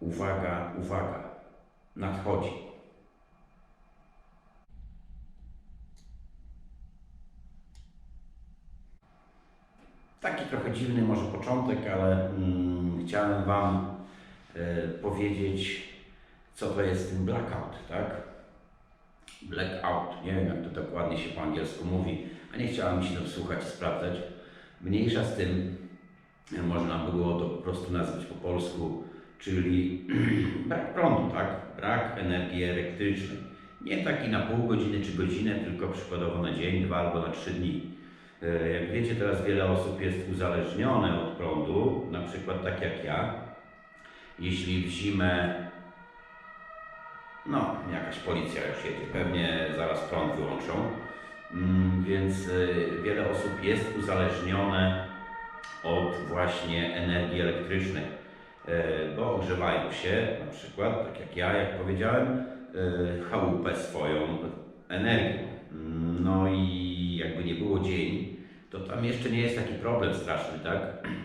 Uwaga, uwaga, nadchodzi. Taki trochę dziwny może początek, ale mm, chciałem Wam e, powiedzieć, co to jest ten blackout, tak? Blackout, nie wiem jak to dokładnie się po angielsku mówi, a nie chciałem się słuchać, sprawdzać. Mniejsza z tym, e, można było to po prostu nazwać po polsku, czyli brak prądu, tak? Brak energii elektrycznej. Nie taki na pół godziny czy godzinę, tylko przykładowo na dzień, dwa albo na trzy dni. E, Jak wiecie, teraz wiele osób jest uzależnione od prądu, na przykład tak jak ja. Jeśli w zimę, no, jakaś policja już jedzie, pewnie zaraz prąd wyłączą, Mm, więc e, wiele osób jest uzależnione od właśnie energii elektrycznej, bo ogrzewają się, na przykład, tak jak ja, jak powiedziałem, e, chałupę swoją energią. No i jakby nie było dzień, to tam jeszcze nie jest taki problem straszny, tak?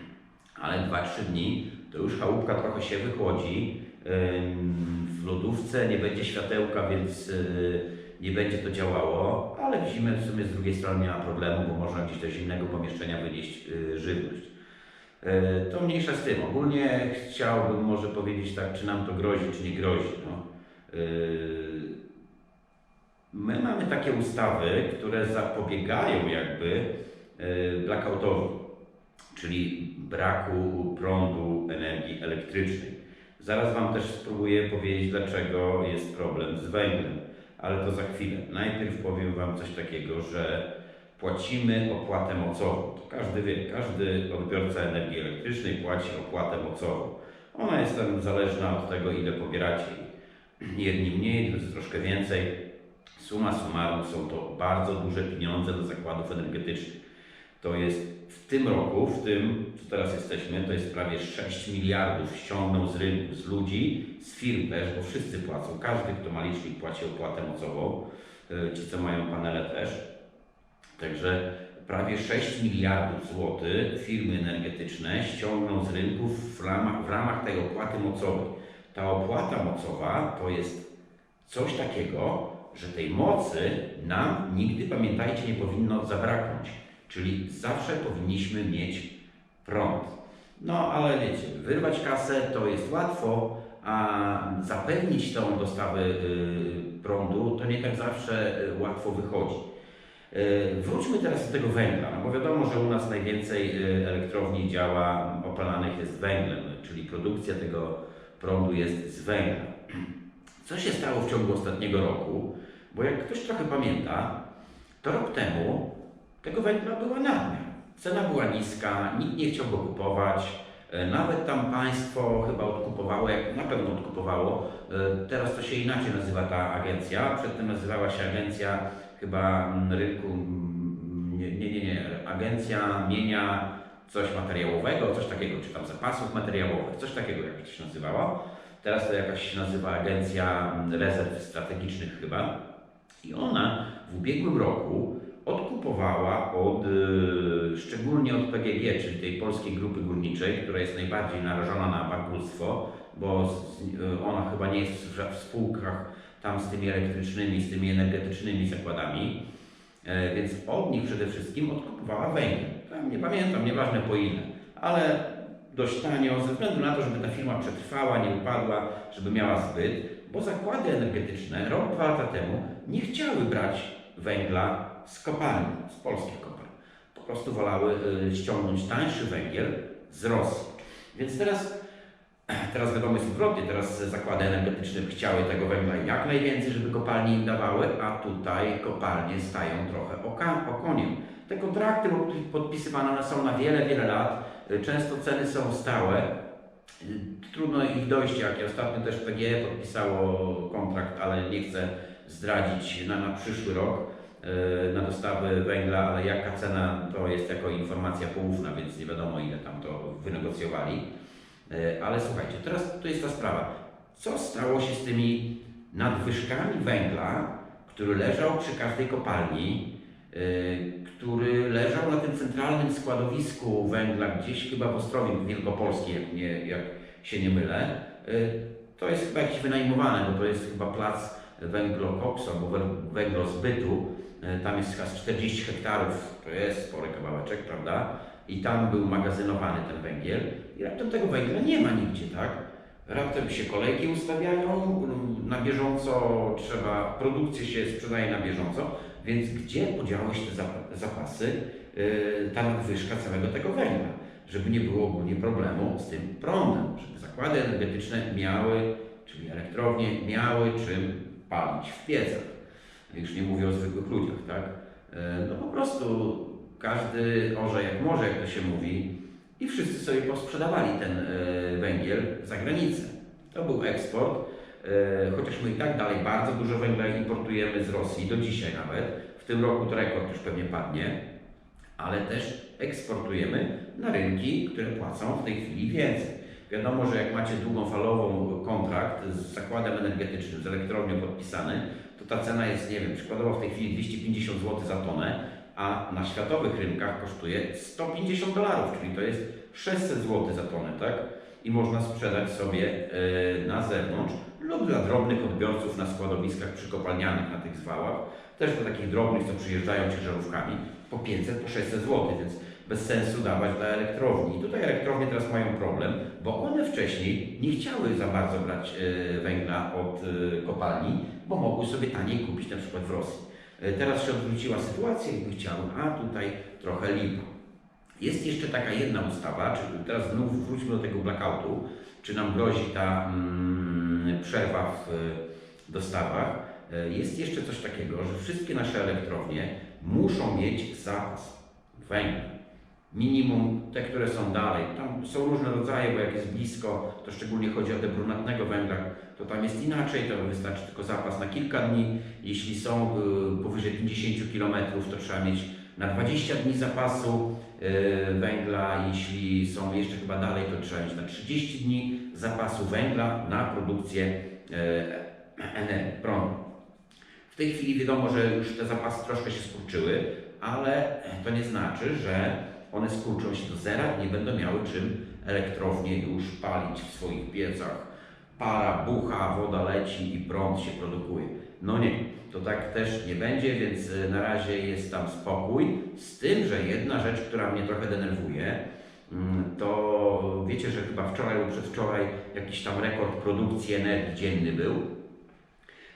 Ale 2-3 dni to już chałupka trochę się wychłodzi. Ym, W lodówce nie będzie światełka, więc nie będzie to działało, ale w zimę w sumie z drugiej strony nie ma problemu, bo można gdzieś do zimnego pomieszczenia wynieść żywność. Y, To mniejsza z tym. Ogólnie chciałbym może powiedzieć tak, czy nam to grozi, czy nie grozi. No. Y, My mamy takie ustawy, które zapobiegają jakby e, blackoutowi, czyli braku prądu energii elektrycznej. Zaraz Wam też spróbuję powiedzieć, dlaczego jest problem z węglem, ale to za chwilę. Najpierw powiem Wam coś takiego, że płacimy opłatę mocową. Każdy wie, każdy odbiorca energii elektrycznej płaci opłatę mocową. Ona jest tam zależna od tego, ile pobieracie. Jedni mniej, drudzy troszkę więcej. Suma summarum są to bardzo duże pieniądze do zakładów energetycznych. To jest w tym roku, w tym, co teraz jesteśmy, to jest prawie 6 miliardów ściągnął z rynku, z ludzi, z firm też, bo wszyscy płacą. Każdy, kto ma licznik, płaci opłatę mocową. y, Ci, co mają panele też. Także prawie 6 miliardów złotych firmy energetyczne ściągną z rynków w ramach, w ramach tej opłaty mocowej. Ta opłata mocowa to jest coś takiego, że tej mocy nam nigdy, pamiętajcie, nie powinno zabraknąć. Czyli zawsze powinniśmy mieć prąd. No ale wiecie, wyrwać kasę to jest łatwo, a zapewnić tą dostawę y, prądu to nie tak zawsze y, łatwo wychodzi. Y, Wróćmy teraz do tego węgla, no bo wiadomo, że u nas najwięcej y, elektrowni działa, opalanych jest węglem, czyli produkcja tego prądu jest z węgla. Co się stało w ciągu ostatniego roku? Bo jak ktoś trochę pamięta, to rok temu tego węgla była nadmiar. Cena była niska, nikt nie chciał go kupować. e, Nawet tam państwo chyba odkupowało, jak na pewno odkupowało. E, Teraz to się inaczej nazywa ta agencja. Przedtem nazywała się Agencja chyba mm, Rynku. mm, Nie, nie, nie, nie. Agencja Mienia coś materiałowego, coś takiego, czy tam zapasów materiałowych, coś takiego jak to się nazywało. Teraz to jakaś się nazywa Agencja Rezerw Strategicznych chyba. I ona w ubiegłym roku odkupowała od, y, szczególnie od PGG, czyli tej Polskiej Grupy Górniczej, która jest najbardziej narażona na bankructwo, bo y, ona chyba nie jest w spółkach tam z tymi elektrycznymi, z tymi energetycznymi zakładami, e, więc od nich przede wszystkim odkupowała węgiel. Nie pamiętam, nieważne po ile, ale dość tanio, ze względu na to, żeby ta firma przetrwała, nie upadła, żeby miała zbyt, bo zakłady energetyczne rok, dwa lata temu nie chciały brać węgla z kopalni, z polskich kopalni. Po prostu wolały y, ściągnąć tańszy węgiel z Rosji. Więc teraz, teraz wiadomo jest odwrotnie, teraz zakłady energetyczne chciały tego węgla jak najwięcej, żeby kopalnie im dawały, a tutaj kopalnie stają trochę oka, okoniem. Te kontrakty pod- podpisywane są na wiele, wiele lat, y, często ceny są stałe, Y, Trudno ich dojść, jak ja ostatnio też PGE podpisało kontrakt, ale nie chcę zdradzić na, na przyszły rok y, na dostawy węgla, ale jaka cena to jest jako informacja poufna, więc nie wiadomo ile tam to wynegocjowali. Y, Ale słuchajcie, teraz to jest ta sprawa. Co stało się z tymi nadwyżkami węgla, który leżał przy każdej kopalni, y, który leżał na tym centralnym składowisku węgla gdzieś chyba w Ostrowie Wielkopolskiej, jak, nie, jak się nie mylę. Y, To jest chyba jakieś wynajmowane, bo to jest chyba plac węglokoksu albo węg- węglozbytu. Tam jest chyba z 40 hektarów, to jest spory kawałeczek, prawda? I tam był magazynowany ten węgiel. I raptem tego węgla nie ma nigdzie, tak? Raptem się kolejki ustawiają, mm, na bieżąco trzeba, produkcja się sprzedaje na bieżąco, więc gdzie podziały się te zap- zapasy, yy, ta nadwyżka całego tego węgla, żeby nie było ogólnie problemu z tym prądem, żeby zakłady energetyczne miały, czyli elektrownie miały czym palić w piecach. Już nie mówię o zwykłych ludziach, tak? Yy, No po prostu każdy orze jak może, jak to się mówi, i wszyscy sobie posprzedawali ten e, węgiel za granicę. To był eksport, e, chociaż my i tak dalej bardzo dużo węgla importujemy z Rosji, do dzisiaj nawet. W tym roku to rekord już pewnie padnie, ale też eksportujemy na rynki, które płacą w tej chwili więcej. Wiadomo, że jak macie długofalową kontrakt z zakładem energetycznym, z elektrownią podpisany, to ta cena jest, nie wiem, przykładowo w tej chwili 250 zł za tonę, a na światowych rynkach kosztuje 150 dolarów, czyli to jest 600 zł za tonę, tak? I można sprzedać sobie e, na zewnątrz lub dla drobnych odbiorców na składowiskach przykopalnianych na tych zwałach, też dla takich drobnych, co przyjeżdżają ciężarówkami, po 500, po 600 zł, więc bez sensu dawać dla elektrowni. I tutaj elektrownie teraz mają problem, bo one wcześniej nie chciały za bardzo brać e, węgla od e, kopalni, bo mogły sobie taniej kupić na przykład w Rosji. E, Teraz się odwróciła sytuacja i by chciały, a tutaj trochę lipa. Jest jeszcze taka jedna ustawa, czyli teraz znów wróćmy do tego blackoutu, czy nam grozi ta mm, przerwa w e, dostawach. E, Jest jeszcze coś takiego, że wszystkie nasze elektrownie muszą mieć zapas węgla. Minimum te, które są dalej. Tam są różne rodzaje, bo jak jest blisko, to szczególnie chodzi o te brunatnego węgla, to tam jest inaczej, to wystarczy tylko zapas na kilka dni. Jeśli są y, powyżej 50 km, to trzeba mieć na 20 dni zapasu y, węgla. Jeśli są jeszcze chyba dalej, to trzeba mieć na 30 dni zapasu węgla na produkcję y, energii, prądu. W tej chwili wiadomo, że już te zapasy troszkę się skurczyły, ale to nie znaczy, że one skurczą się do zera i nie będą miały czym elektrownie już palić w swoich piecach. Para bucha, woda leci i prąd się produkuje. No nie, to tak też nie będzie, więc y, na razie jest tam spokój. Z tym, że jedna rzecz, która mnie trochę denerwuje, mm, to wiecie, że chyba wczoraj lub przedwczoraj jakiś tam rekord produkcji energii dzienny był.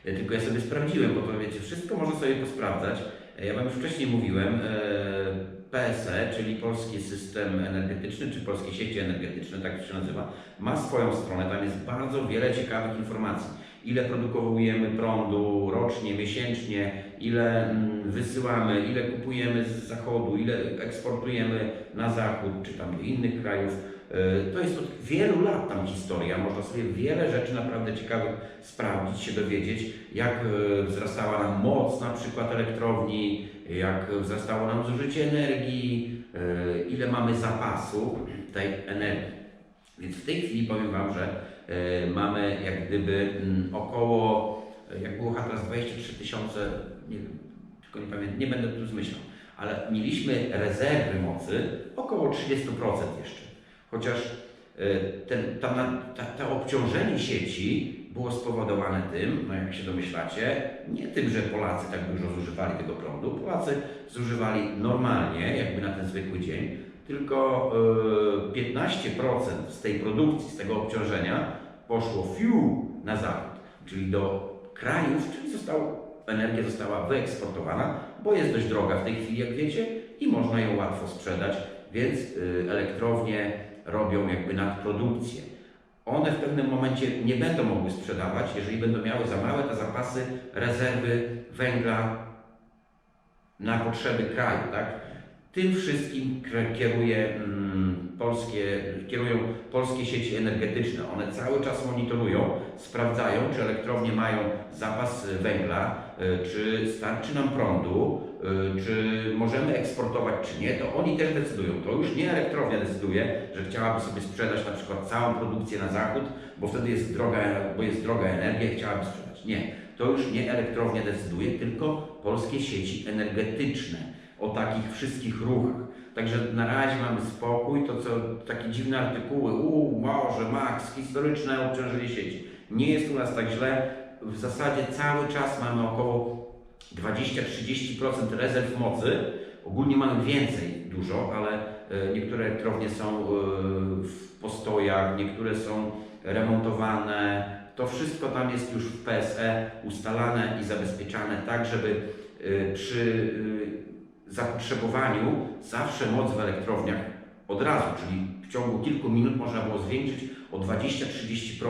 E, Tylko ja sobie sprawdziłem, bo to wiecie, wszystko można sobie posprawdzać. E, Ja Wam już wcześniej mówiłem, e, PSE, czyli Polski System Energetyczny, czy Polskie Sieci Energetyczne, tak się nazywa, ma swoją stronę, tam jest bardzo wiele ciekawych informacji. Ile produkujemy prądu rocznie, miesięcznie, ile mm, wysyłamy, ile kupujemy z zachodu, ile eksportujemy na zachód, czy tam do innych krajów. E, To jest od wielu lat tam historia, można sobie wiele rzeczy naprawdę ciekawych sprawdzić, się dowiedzieć, jak e, wzrastała nam moc na przykład elektrowni, jak wzrastało nam zużycie energii, e, ile mamy zapasu tej energii. Więc w tej chwili powiem Wam, że e, mamy jak gdyby mm, około, e, jak było teraz 23 tysiące, nie wiem, tylko nie pamiętam, nie będę tu zmyślał, ale mieliśmy rezerwy mocy około 30% jeszcze. Chociaż ten, ta, to obciążenie sieci było spowodowane tym, no jak się domyślacie, nie tym, że Polacy tak dużo zużywali tego prądu. Polacy zużywali normalnie, jakby na ten zwykły dzień, tylko e, 15% z tej produkcji, z tego obciążenia poszło fiu na zachód, czyli do krajów, czyli energia została wyeksportowana, bo jest dość droga w tej chwili, jak wiecie, i można ją łatwo sprzedać, więc y, elektrownie robią jakby nadprodukcję. One w pewnym momencie nie będą mogły sprzedawać, jeżeli będą miały za małe te zapasy rezerwy węgla na potrzeby kraju, tak? Tym wszystkim kieruje, mm, polskie, kierują polskie sieci energetyczne. One cały czas monitorują, sprawdzają, czy elektrownie mają zapas węgla, czy starczy nam prądu, y, czy możemy eksportować, czy nie. To oni też decydują. To już nie elektrownia decyduje, że chciałaby sobie sprzedać na przykład całą produkcję na zachód, bo wtedy jest droga, bo jest droga energia i chciałaby sprzedać. Nie. To już nie elektrownia decyduje, tylko polskie sieci energetyczne o takich wszystkich ruchach. Także na razie mamy spokój, to co takie dziwne artykuły, u może Max, historyczne obciążenie sieci. Nie jest u nas tak źle. W zasadzie cały czas mamy około 20-30% rezerw mocy. Ogólnie mamy więcej dużo, ale e, niektóre elektrownie są e, w postojach, niektóre są remontowane. To wszystko tam jest już w PSE ustalane i zabezpieczane tak, żeby e, przy zapotrzebowaniu zawsze moc w elektrowniach od razu, czyli w ciągu kilku minut można było zwiększyć o 20-30%.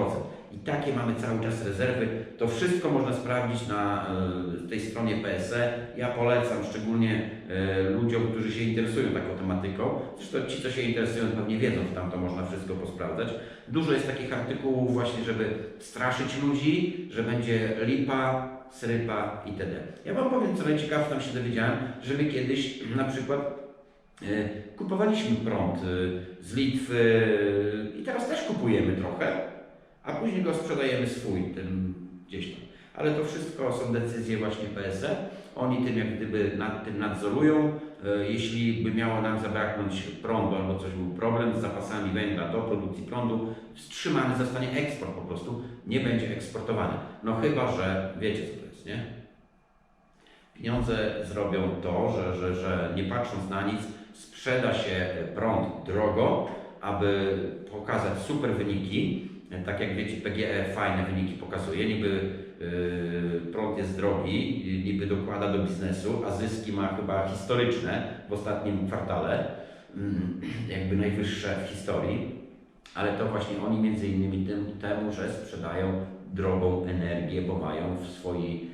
I takie mamy cały czas rezerwy. To wszystko można sprawdzić na e, tej stronie PSE. Ja polecam szczególnie e, ludziom, którzy się interesują taką tematyką. Zresztą ci, co się interesują, pewnie wiedzą, że tam to można wszystko posprawdzać. Dużo jest takich artykułów właśnie, żeby straszyć ludzi, że będzie lipa, srypa itd. Ja Wam powiem, co najciekawsze tam się dowiedziałem, że my kiedyś na przykład E, Kupowaliśmy prąd z Litwy i teraz też kupujemy trochę, a później go sprzedajemy swój, ten gdzieś tam. Ale to wszystko są decyzje właśnie PSE. Oni tym jak gdyby nad tym nadzorują. Jeśli by miało nam zabraknąć prądu albo coś był problem z zapasami węgla do produkcji prądu, wstrzymany zostanie eksport po prostu, nie będzie eksportowany. No chyba, że wiecie co to jest, nie? Pieniądze zrobią to, że, że, że nie patrząc na nic, sprzeda się prąd drogo, aby pokazać super wyniki. Tak jak wiecie, PGE fajne wyniki pokazuje, niby yy, prąd jest drogi, niby dokłada do biznesu, a zyski ma chyba historyczne w ostatnim kwartale, yy, jakby najwyższe w historii, ale to właśnie oni między innymi tym, temu, że sprzedają drogą energię, bo mają w swojej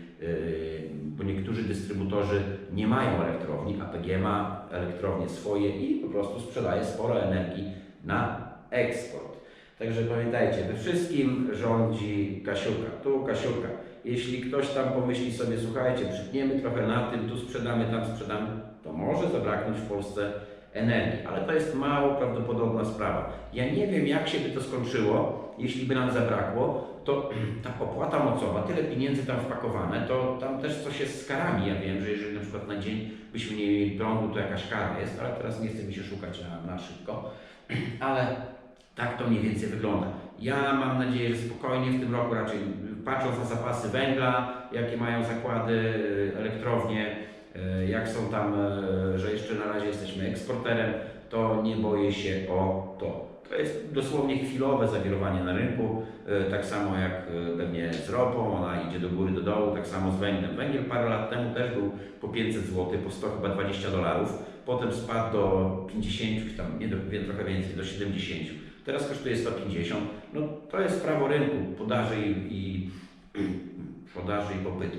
bo niektórzy dystrybutorzy nie mają elektrowni, a PG ma elektrownie swoje i po prostu sprzedaje sporo energii na eksport. Także pamiętajcie, we wszystkim rządzi Kasiurka. Tu Kasiurka. Jeśli ktoś tam pomyśli sobie, słuchajcie, przytniemy trochę na tym, tu sprzedamy, tam sprzedamy, to może zabraknąć w Polsce energii, ale to jest mało prawdopodobna sprawa. Ja nie wiem, jak się by to skończyło, jeśli by nam zabrakło, to ta opłata mocowa, tyle pieniędzy tam wpakowane, to tam też coś jest z karami. Ja wiem, że jeżeli na przykład na dzień byśmy nie mieli prądu, to jakaś kara jest, ale teraz nie chcę mi się szukać na, na szybko. Ale tak to mniej więcej wygląda. Ja mam nadzieję, że spokojnie w tym roku raczej patrząc na zapasy węgla, jakie mają zakłady, elektrownie, E, jak są tam, e, że jeszcze na razie jesteśmy eksporterem, to nie boję się o to. To jest dosłownie chwilowe zawirowanie na rynku, e, tak samo jak pewnie z ropą, ona idzie do góry, do dołu, tak samo z węglem. Węgiel parę lat temu też był po 500 zł, po 100 chyba 20 dolarów, potem spadł do 50, tam nie do, trochę więcej, do 70. Teraz kosztuje 150. No to jest prawo rynku, podaży i, i podaży i popytu.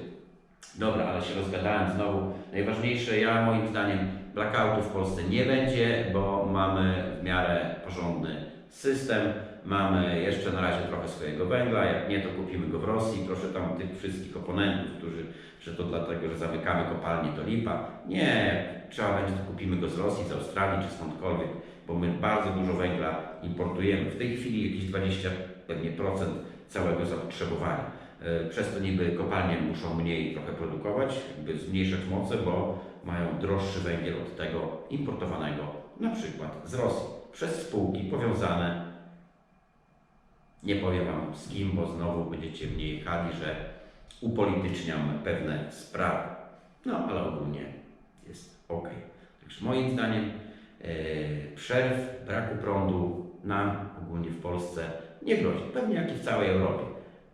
Dobra, ale się rozgadałem znowu. Najważniejsze, ja moim zdaniem blackoutu w Polsce nie będzie, bo mamy w miarę porządny system. Mamy jeszcze na razie trochę swojego węgla, jak nie to kupimy go w Rosji. Proszę tam tych wszystkich oponentów, którzy, że to dlatego, że zamykamy kopalnię to lipa. Nie, trzeba będzie to kupimy go z Rosji, z Australii czy skądkolwiek, bo my bardzo dużo węgla importujemy. W tej chwili jakieś 20 pewnie procent całego zapotrzebowania. E, przez to niby kopalnie muszą mniej trochę produkować, by zmniejszać moce, bo mają droższy węgiel od tego importowanego na przykład z Rosji. Przez spółki powiązane, nie powiem Wam z kim, bo znowu będziecie mnie jechali, że upolityczniam pewne sprawy. No ale ogólnie jest ok. Także moim zdaniem e, przerw, braku prądu nam ogólnie w Polsce nie grozi. Pewnie jak i w całej Europie.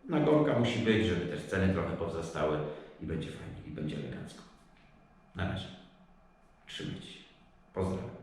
Nagonka musi być, żeby też ceny trochę powzastały i będzie fajnie, i będzie elegancko. Na razie. Trzymajcie się. Pozdrawiam.